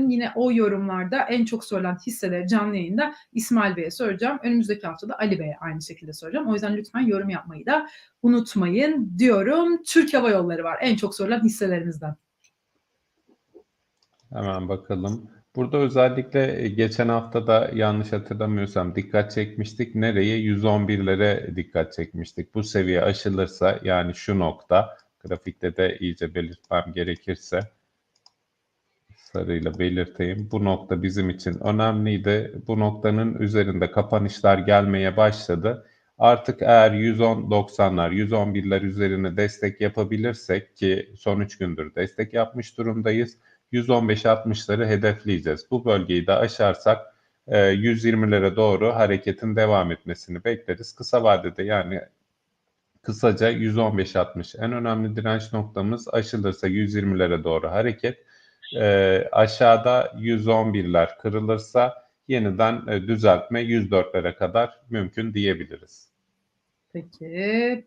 yine o yorumlarda en çok sorulan hisseleri canlı yayında İsmail Bey'e soracağım. Önümüzdeki haftada Ali Bey'e aynı şekilde soracağım. O yüzden lütfen yorum yapmayı da unutmayın diyorum. Türk Hava Yolları var en çok sorulan hisselerimizden. Hemen bakalım. Burada özellikle e, geçen hafta da yanlış hatırlamıyorsam dikkat çekmiştik. Nereye? 111'lere dikkat çekmiştik. Bu seviye aşılırsa yani şu nokta grafikte de iyice belirtmem gerekirse sarıyla belirteyim. Bu nokta bizim için önemliydi. Bu noktanın üzerinde kapanışlar gelmeye başladı. Artık eğer 110-90'lar, 111'ler üzerine destek yapabilirsek ki son 3 gündür destek yapmış durumdayız. 115-60'ları hedefleyeceğiz. Bu bölgeyi de aşarsak e, 120'lere doğru hareketin devam etmesini bekleriz. Kısa vadede yani kısaca 115-60 en önemli direnç noktamız aşılırsa 120'lere doğru hareket. E, aşağıda 111'ler kırılırsa yeniden e, düzeltme 104'lere kadar mümkün diyebiliriz. Peki